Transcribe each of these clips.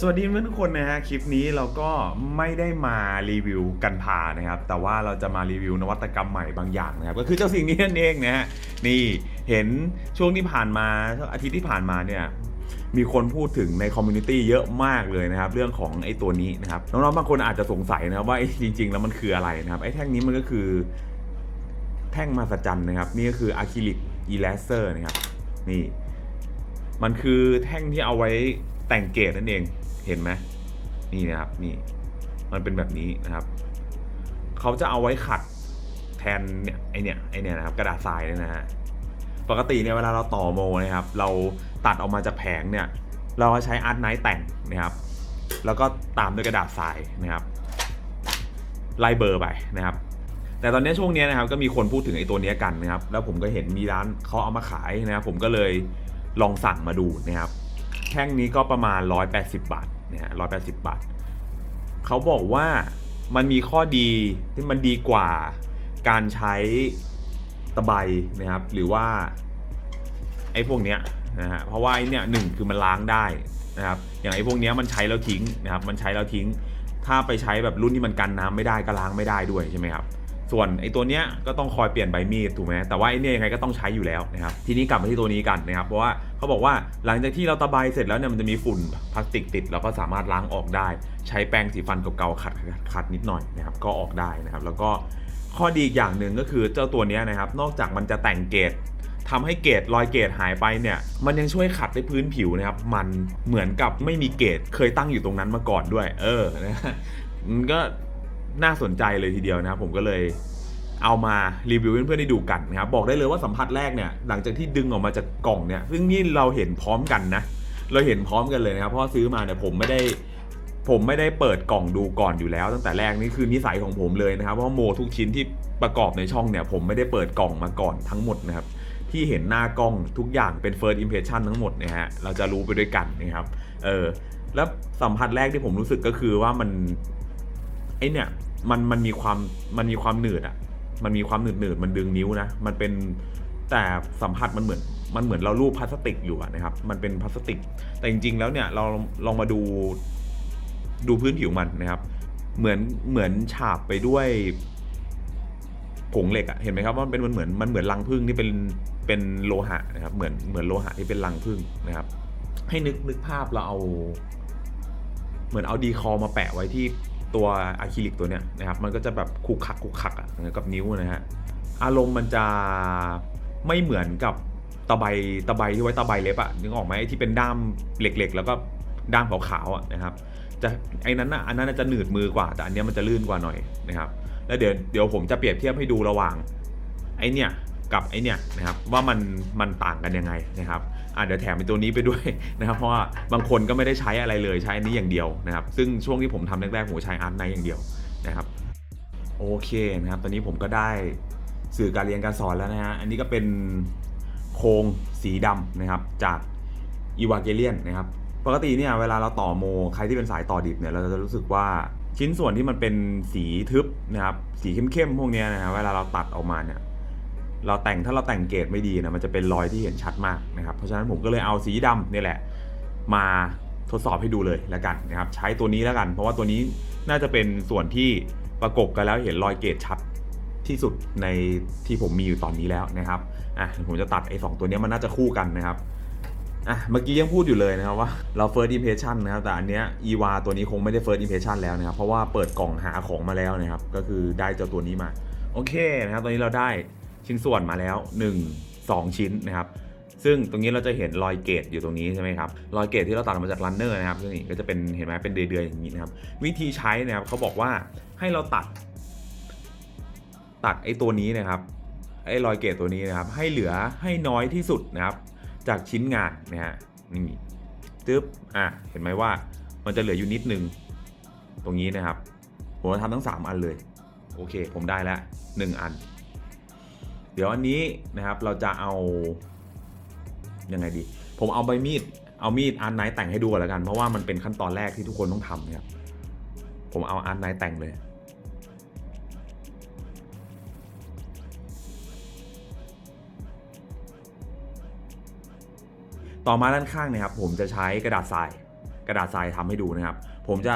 สวัสดีเพื่อนทุกคนนะฮะคลิปนี้เราก็ไม่ได้มารีวิวกันพานะครับ แต่ว่าเราจะมารีวิวนวัตกรรมใหม่บางอย่างนะครับ ก็คือเจ้าสิ่งนี้นั่นเองนะฮะนี่เห็นช่วงที่ผ่านมาอาทิตย์ที่ผ่านมาเนี่ยมีคนพูดถึงในคอมมูนิตี้เยอะมากเลยนะครับ เรื่องของไอ้ตัวนี้นะครับน้องๆบางคนอาจจะสงสัยนะครับว่าจริง ๆ แล้วมันคืออะไรนะครับไอ้แท่งนี้มันก็คือแท่งมหัศจรรย์นะครับ นี่ก็คืออะคริลิกอีเลสเซอร์นะครับนี่ มันคือแท่งที่เอาไว้แต่งเกจนั่นเอง เห็นไหมนี่นะครับนี่มันเป็นแบบนี้นะครับเขาจะเอาไว้ขัดแทนเนี่ยไอเนี่ยไอเนี่ยนะครับกระดาษทรายเนี่ยนะฮะปกติเนี่ยเวลาเราต่อโมนะครับ เราตัดออกมาจากแผงเนี่ย เราใช้อาร์ตไนท์แต่งนะครับ แล้วก็ตามด้วยกระดาษทรายนะครับไล่เบอร์ไปนะครับ แต่ตอนนี้ช่วงนี้นะครับก็มีคนพูดถึงไอ้ตัวนี้กันนะครับ แล้วผมก็เห็นมีร้านเขาเอามาขายนะครับ ผมก็เลยลองสั่งมาดูนะครับแท่งนี้ก็ประมาณ 180 บาท นะฮะ180บาทเขาบอกว่ามันมีข้อดีที่มันดีกว่าการใช้ตะไบนะครับ หรือว่าไอ้พวกเนี้ยนะฮะเพราะว่าไอ้เนี่ยหนึ่งคือมันล้างได้นะครับ อย่างไอ้พวกเนี้ยมันใช้แล้วทิ้งนะครับ มันใช้แล้วทิ้ง ถ้าไปใช้แบบรุ่นที่มันกันน้ำไม่ได้ก็ล้างไม่ได้ด้วยใช่ไหมครับ ส่วนไอ้ตัวเนี้ยก็ต้องคอยเปลี่ยนใบมีดถูกไหมแต่ว่าไอ้เนี่ยยังไงก็ต้องใช้อยู่แล้วนะครับทีนี้กลับมาที่ตัวนี้กันนะครับเพราะว่าเขาบอกว่าหลังจากที่เราตะไบเสร็จแล้วเนี่ยมันจะมีฝุ่นพลาสติกติดเราก็สามารถล้างออกได้ ใช้แปรงสีฟันเก่าๆขัดขัดนิดหน่อยนะครับก็ออกได้นะครับแล้วก็ข้อดีอีกอย่างหนึ่งก็คือเจ้าตัวเนี้ยนะครับนอกจากมันจะแต่งเกรดทำให้เกรดรอยเกรดหายไปเนี่ย มันยังช่วยขัดให้พื้นผิวนะครับ มันเหมือนกับไม่มีเกรดเคยตั้งอยู่ตรงนั้นมาก่อนด้วย เออนะมันก็ น่าสนใจเลยทีเดียวนะครับผมก็เลยเอามารีวิวเพื่อนๆได้ดูกันนะครับบอกได้เลยว่าสัมผัสแรกเนี่ยหลังจากที่ดึงออกมาจากกล่องเนี่ยซึ่งนี่เราเห็นพร้อมกันนะเราเห็นพร้อมกันเลยนะครับเพราะว่าซื้อมาเนี่ยผมไม่ได้ผมไม่ได้เปิดกล่องดูก่อนอยู่แล้ว ตั้งแต่แรกนี่คือนิสัยของผมเลยนะครับเพราะว่าโมทุกชิ้นที่ประกอบในช่องเนี่ยผมไม่ได้เปิดกล่องมาก่อนทั้งหมดนะครับที่เห็นหน้ากล้องทุกอย่างเป็น first impression ทั้งหมดเนี่ยฮะเราจะรู้ไปด้วยกันนะครับเออแล้วสัมผัสแรกที่ผมรู้สึกก็คือว่ามัน เนี่ยมันมันมีความมันมีความหนืดอะ มันมีความหนืดหนืดมันดึงนิ้วนะ มันเป็นแต่สัมผัสมันเหมือนมันเหมือนเราลูบพลาสติกอยู่ะนะครับ มันเป็นพลาสติก แต่จริง ๆ แล้วเนี่ยเราลองมาดูดูพื้นผิวมันนะครับ เหมือนเหมือนฉาบไปด้วยผงเหล็กอะเห็นไหมครับว่ามันเป็นมันเหมือนมันเหมือนรังผึ้งที่เป็นเป็นโลหะนะครับ เหมือนเหมือนโลหะที่เป็นรังผึ้งนะครับ ให้นึกนึกภาพเราเอา เหมือนเอาดีคอมาแปะไว้ที่ ตัวอะคริลิกตัวเนี้ยนะครับมันก็จะแบบคุกคักคุกคักอะกับนิ้วนะฮะอารมณ์มันจะไม่เหมือนกับตะไบตะไบที่ไว้ตะไบเล็บอะนึกออกไหมที่เป็นด้ามเหล็กๆ แล้วก็ด้ามขาวๆอะนะครับจะไอ้นั้นอะอันนั้นนะจะหนืดมือกว่าแต่อันนี้มันจะลื่นกว่าหน่อยนะครับแล้วเดี๋ยวเดี๋ยวผมจะเปรียบเทียบให้ดูระหว่างไอเนี่ย กับไอเนี่ยนะครับว่ามันมันต่างกันยังไงนะครับอะเดี๋ยวแถมเป็นตัวนี้ไปด้วยนะครับเพราะว่าบางคนก็ไม่ได้ใช้อะไรเลยใช้อันนี้อย่างเดียวนะครับซึ่งช่วงที่ผมทำแรกๆผมใช้อาร์ตไนอย่างเดียวนะครับโอเคนะครับตอนนี้ผมก็ได้สื่อการเรียนการสอนแล้วนะฮะอันนี้ก็เป็นโครงสีดำนะครับจากอีวาเกเลียนนะครับปกติเนี่ยเวลาเราต่อโมใครที่เป็นสายต่อดิบเนี่ยเราจะรู้สึกว่าชิ้นส่วนที่มันเป็นสีทึบนะครับสีเข้มๆพวกเนี้ยนะฮะเวลาเราตัดออกมาเนี่ย เราแต่งถ้าเราแต่งเกรดไม่ดีนะมันจะเป็นรอยที่เห็นชัดมากนะครับเพราะฉะนั้นผมก็เลยเอาสีดำนี่แหละ มาทดสอบให้ดูเลยแล้วกันนะครับใช้ตัวนี้แล้วกัน เพราะว่าตัวนี้น่าจะเป็นส่วนที่ประกบกันแล้วเห็นรอยเกรดชัดที่สุดในที่ผมมีอยู่ตอนนี้แล้วนะครับอะผมจะตัดไอ้สองตัวนี้มันน่าจะคู่กันนะครับอะเมื่อกี้ยังพูดอยู่เลยนะครับว่าเรา first impression นะครับแต่อันเนี้ย EVA ตัวนี้คงไม่ได้ first impression แล้วนะครับเพราะว่าเปิดกล่องหาของมาแล้วนะครับก็คือได้เจ้าตัวนี้มาโอเคนะครับตอนนี้เราได้ ชิ้นส่วนมาแล้ว 1 2 ชิ้นนะครับ ซึ่งตรงนี้เราจะเห็นรอยเกตอยู่ตรงนี้ใช่ไหมครับ รอยเกตที่เราตัดออกมาจากรันเนอร์นะครับซึ่งนี่ก็จะเป็นเห็นไหมเป็นเดือยๆอย่างนี้นะครับ วิธีใช้นะครับเขาบอกว่าให้เราตัด ตัดไอ้ตัวนี้นะครับไอ้รอยเกตตัวนี้นะครับ ให้เหลือให้น้อยที่สุดนะครับ จากชิ้นงานนะฮะนี่ตึ๊บอะเห็นไหมว่ามันจะเหลืออยู่นิดนึงตรงนี้นะครับ ผมจะทำทั้ง 3 อันเลย โอเค ผมได้แล้ว1อัน เดี๋ยวอันนี้นะครับเราจะเอายังไงดี ผมเอาใบมีด เอามีดอาร์ตไนท์แต่งให้ดูก่อนแล้วกัน เพราะว่ามันเป็นขั้นตอนแรกที่ทุกคนต้องทำนะครับ ผมเอาอาร์ตไนท์แต่งเลย ต่อมาด้านข้างนะครับ ผมจะใช้กระดาษทราย กระดาษทรายทำให้ดูนะครับ ผมจะ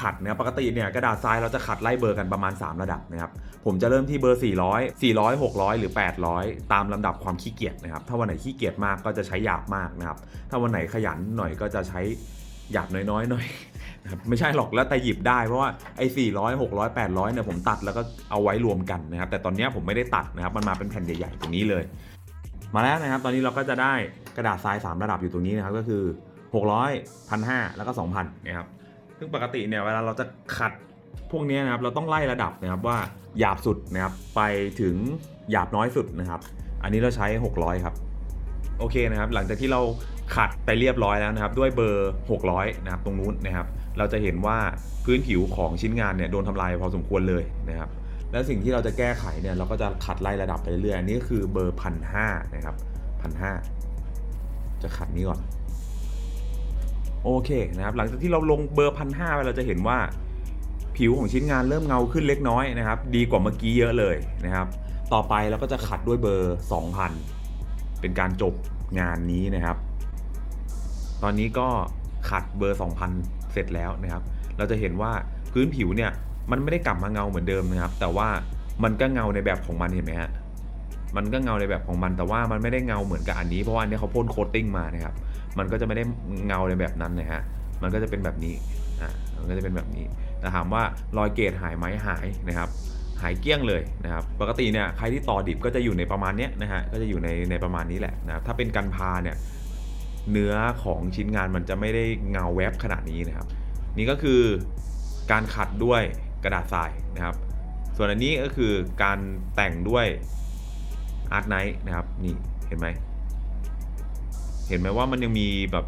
ขัดนะครับปกติเนี่ยกระดาษทรายเราจะขัดไล่เบอร์กันประมาณ 3 ระดับนะครับผมจะเริ่มที่เบอร์ 400 400 600 หรือ 800 ตามลำดับความขี้เกียจนะครับถ้าวันไหนขี้เกียจมากก็จะใช้หยาบมากนะครับถ้าวันไหนขยันหน่อยก็จะใช้หยาบน้อยๆหน่อยนะครับไม่ใช่หรอกแล้วแต่หยิบได้เพราะว่าไอ้400 600 800เนี่ยผมตัดแล้วก็เอาไว้รวมกันนะครับแต่ตอนนี้ผมไม่ได้ตัดนะครับมันมาเป็นแผ่นใหญ่ๆตรงนี้เลย มาแล้วนะครับ ตอนนี้เราก็จะได้กระดาษทราย 3 ระดับอยู่ตรงนี้นะครับก็คือ 600 1,500แล้วก็2,000นะครับ ซึ่งปกติเนี่ยเวลาเราจะขัดพวกนี้นะครับเราต้องไล่ระดับนะครับว่าหยาบสุดนะครับไปถึงหยาบน้อยสุดนะครับ อันนี้เราใช้ 600 ครับ โอเคนะครับ หลังจากที่เราขัดไปเรียบร้อยแล้วนะครับ ด้วยเบอร์ 600 นะครับ ตรงนู้นนะครับ เราจะเห็นว่าพื้นผิวของชิ้นงานเนี่ยโดนทำลายพอสมควรเลยนะครับ แล้วสิ่งที่เราจะแก้ไขเนี่ยเราก็จะขัดไล่ระดับไปเรื่อยๆอันนี้ก็คือเบอร์พันห้านะครับพันห้าจะขัดนี้ก่อน โอเคนะครับหลังจากที่เราลงเบอร์พันห้าไปเราจะเห็นว่าผิวของชิ้นงานเริ่มเงาขึ้นเล็กน้อยนะครับ ดีกว่าเมื่อกี้เยอะเลยนะครับ ต่อไปเราก็จะขัดด้วยเบอร์ 2,000 เป็นการจบงานนี้นะครับ ตอนนี้ก็ขัดเบอร์ 2,000 เสร็จแล้วนะครับ เราจะเห็นว่าพื้นผิวเนี่ยมันไม่ได้กลับมาเงาเหมือนเดิมนะครับ แต่ว่ามันก็เงาในแบบของมันเห็นไหมฮะ มันก็เงาในแบบของมันแต่ว่ามันไม่ได้เงาเหมือนกับอันนี้เพราะว่าอันนี้เขาพ่นโคตติ้งมานะครับ มันก็จะไม่ได้เงาในแบบนั้นนะฮะ มันก็จะเป็นแบบนี้ อ่า มันก็จะเป็นแบบนี้แต่ถามว่ารอยเกรดหายไหมหายนะครับ หายเกลี้ยงเลยนะครับ ปกติเนี่ยใครที่ต่อดิบก็จะอยู่ในประมาณเนี้ยนะฮะ ก็จะอยู่ในในประมาณนี้แหละนะครับ ถ้าเป็นกันพาเนี่ยเนื้อของชิ้นงานมันจะไม่ได้เงาแวบขนาดนี้นะครับ นี่ก็คือการขัดด้วยกระดาษทรายนะครับ ส่วนอันนี้ก็คือการแต่งด้วย อาร์ตไนท์นะครับนี่เห็นไหมเห็นไหมว่ามันยังมีแบบ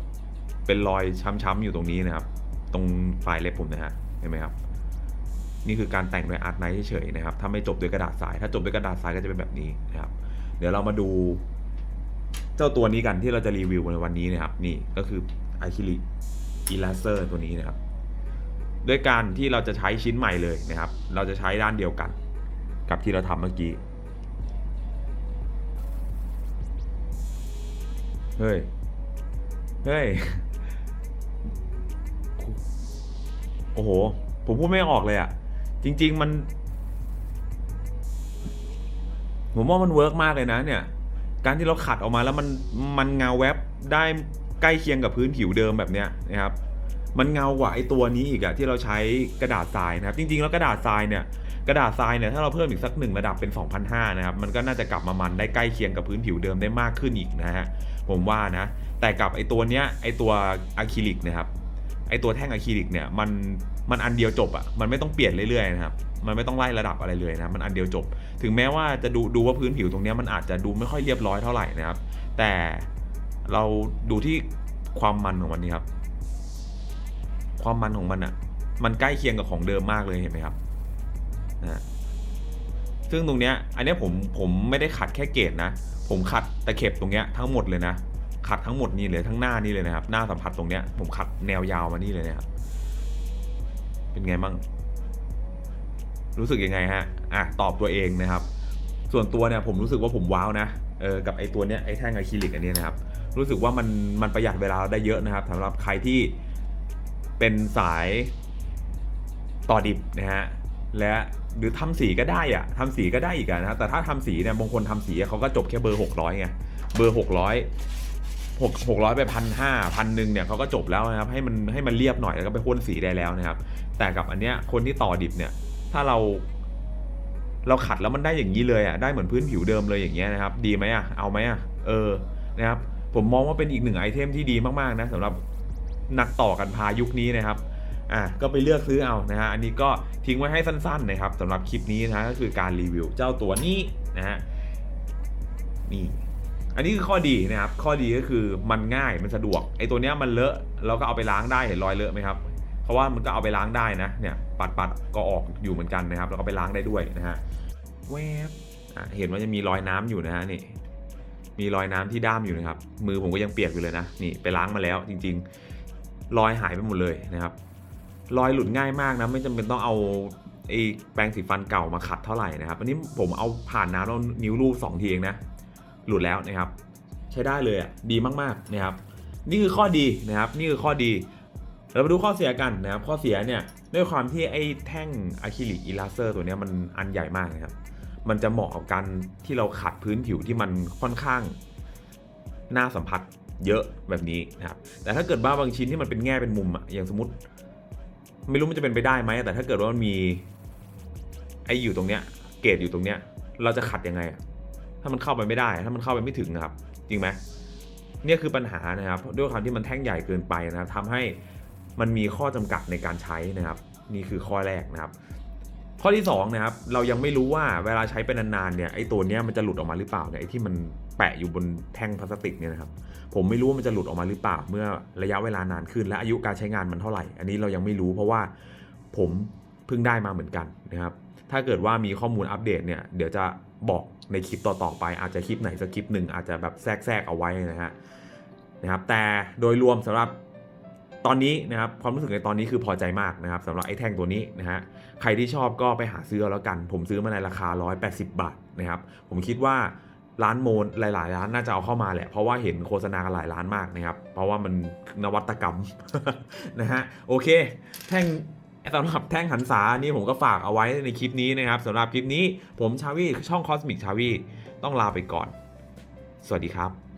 เป็นรอยช้ำๆอยู่ตรงนี้นะครับ ตรงปลายเล็บผมนะฮะเห็นไหมครับ นี่คือการแต่งด้วยอาร์ตไนท์เฉยๆนะครับ ถ้าไม่จบด้วยกระดาษทราย ถ้าจบด้วยกระดาษทรายก็จะเป็นแบบนี้นะครับ เดี๋ยวเรามาดู เจ้าตัวนี้กันที่เราจะรีวิวในวันนี้นะครับ นี่ก็คืออะคริลิกอีลาเซอร์ตัวนี้นะครับ ด้วยการที่เราจะใช้ชิ้นใหม่เลยนะครับ เราจะใช้ด้านเดียวกัน กับที่เราทำเมื่อกี้ เฮ้ย เฮ้ย โอ้โห ผมพูดไม่ออกเลยอะจริง ๆ มัน ผมว่ามันเวิร์กมากเลยนะเนี่ย การที่เราขัดออกมาแล้วมันมันเงาแวบได้ใกล้เคียงกับพื้นผิวเดิมแบบเนี้ยนะครับ มันเงากว่าไอ้ตัวนี้อีกอะที่เราใช้กระดาษทรายนะครับ จริง ๆ แล้วกระดาษทรายเนี่ย กระดาษทรายเนี่ยถ้าเราเพิ่มอีกสักหนึ่งระดับเป็น 2,500นะครับมันก็น่าจะกลับมามันได้ใกล้เคียงกับพื้นผิวเดิมได้มากขึ้นอีกนะฮะผมว่านะแต่กับไอตัวเนี้ยไอตัวอะคริลิกนะครับไอตัวแท่งอะคริลิกเนี่ยมันมันอันเดียวจบอะมันไม่ต้องเปลี่ยนเรื่อยๆนะครับมันไม่ต้องไล่ระดับอะไรเลยนะมันอันเดียวจบ ถึงแม้ว่าจะดูดูว่าพื้นผิวตรงเนี้ยมันอาจจะดูไม่ค่อยเรียบร้อยเท่าไหร่นะครับ แต่เราดูที่ความมันของมันนี่ครับ ความมันของมันอะมันใกล้เคียงกับของเดิมมากเลยเห็นไหมครับ นะซึ่งตรงเนี้ยอันนี้ผมผมไม่ได้ขัดแค่เกรดนะ ผมขัดตะเข็บตรงเนี้ยทั้งหมดเลยนะขัดทั้งหมดนี่เลยทั้งหน้านี่เลยนะครับ หน้าสัมผัสตรงเนี้ยผมขัดแนวยาวมานี่เลยนะครับเป็นไงบ้างรู้สึกยังไงฮะอะตอบตัวเองนะครับ ส่วนตัวเนี่ยผมรู้สึกว่าผมว้าวนะเออกับไอ้ตัวเนี้ยไอ้แท่งอะคริลิกอันนี้นะครับ รู้สึกว่ามันมันประหยัดเวลาได้เยอะนะครับสำหรับใครที่เป็นสายต่อดิบนะฮะ และหรือทำสีก็ได้อะทำสีก็ได้อีกอะนะแต่ถ้าทำสีเนี่ยบางคนทำสีเขาก็จบแค่เบอร์600ไงเบอร์600 6 600ไปพันห้าพันหนึ่งเนี่ยเขาก็จบแล้วนะครับให้มันให้มันเรียบหน่อยแล้วก็ไปพ่นสีได้แล้วนะครับ แต่กับอันเนี้ยคนที่ต่อดิบเนี่ยถ้าเรา เราขัดแล้วมันได้อย่างนี้เลยอะได้เหมือนพื้นผิวเดิมเลยอย่างเงี้ยนะครับ ดีไหมอะเอาไหมอะเออนะครับ ผมมองว่าเป็นอีกหนึ่งไอเทมที่ดีมากๆนะสำหรับนักต่อกันพายุคนี้นะครับ อะก็ไปเลือกซื้อเอานะฮะอันนี้ก็ทิ้งไว้ให้สั้นๆนะครับสำหรับคลิปนี้นะก็คือการรีวิวเจ้าตัวนี้นะฮะนี่อันนี้คือข้อดีนะครับข้อดีก็คือมันง่ายมันสะดวกไอ้ตัวเนี้ยมันเลอะเราก็เอาไปล้างได้เห็นรอยเลอะไหมครับเพราะว่ามันก็เอาไปล้างได้นะเนี่ยปัดปัดๆก็ออกอยู่เหมือนกันนะครับแล้วก็ไปล้างได้ด้วยนะฮะแวบเห็นว่าจะมีรอยน้ำอยู่นะฮะนี่มีรอยน้ำที่ด้ามอยู่นะครับ มือผมก็ยังเปียกอยู่เลยนะนี่ไปล้างมาแล้วจริง ๆ รอยหายไปหมดเลยนะครับ รอยหลุดง่ายมากนะ ไม่จำเป็นต้องเอาไอ้แปรงสีฟันเก่ามาขัดเท่าไหร่นะครับ อันนี้ผมเอาผ่านน้ำแล้วนิ้วรูปสองทีเองนะ หลุดแล้วนะครับ ใช้ได้เลยอะ ดีมากๆนะครับ นี่คือข้อดีนะครับ นี่คือข้อดี เรามาดูข้อเสียกันนะครับ ข้อเสียเนี่ย ด้วยความที่ไอ้แท่งอะคริลิกอีลาเซอร์ตัวนี้มันอันใหญ่มากนะครับ มันจะเหมาะกับการที่เราขัดพื้นผิวที่มันค่อนข้างน่าสัมผัสเยอะแบบนี้นะครับ แต่ถ้าเกิดว่าบางชิ้นที่มันเป็นแง่เป็นมุมอะอย่างสมมติ ไม่รู้มันจะเป็นไปได้ไหมแต่ถ้าเกิดว่ามันมีไอ้อยู่ตรงเนี้ย เกรดอยู่ตรงเนี้ย เราจะขัดยังไงอะถ้ามันเข้าไปไม่ได้ ถ้ามันเข้าไปไม่ถึงนะครับ จริงไหมเนี่ยคือปัญหานะครับ ด้วยความที่มันแท่งใหญ่เกินไปนะครับทำให้มันมีข้อจำกัดในการใช้นะครับ นี่คือข้อแรกนะครับ ข้อที่สองนะครับ เรายังไม่รู้ว่าเวลาใช้ไปนานๆเนี่ยไอ้ตัวเนี้ยมันจะหลุดออกมาหรือเปล่าเนี่ยไอ้ที่มันแปะอยู่บนแท่งพลาสติกเนี่ยนะครับ ผมไม่รู้ว่ามันจะหลุดออกมาหรือเปล่าเมื่อระยะเวลานานขึ้น และอายุการใช้งานมันเท่าไหร่ อันนี้เรายังไม่รู้เพราะว่าผมเพิ่งได้มาเหมือนกันนะครับ ถ้าเกิดว่ามีข้อมูลอัปเดตเนี่ยเดี๋ยวจะบอกในคลิปต่อๆไป อาจจะคลิปไหนสักคลิปหนึ่งอาจจะแบบแทรกๆเอาไว้นะฮะนะครับแต่โดยรวมสำหรับตอนนี้นะครับความรู้สึกในตอนนี้คือพอใจมากนะครับสำหรับไอ้แท่งตัวนี้นะฮะใครที่ชอบก็ไปหาซื้อแล้วกัน ผมซื้อมาในราคา 180 บาทนะครับผมคิดว่า ร้านโมนหลาย ๆ ร้านน่าจะเอาเข้ามาแหละ เพราะว่าเห็นโฆษณาหลายร้านมากนะครับ เพราะว่ามันนวัตกรรมนะฮะโอเค แท่งสำหรับแท่งหันษานี่ผมก็ฝากเอาไว้ในคลิปนี้นะครับสำหรับคลิปนี้ผมชาวีช่องคอสมิกชาวีต้องลาไปก่อน สวัสดีครับ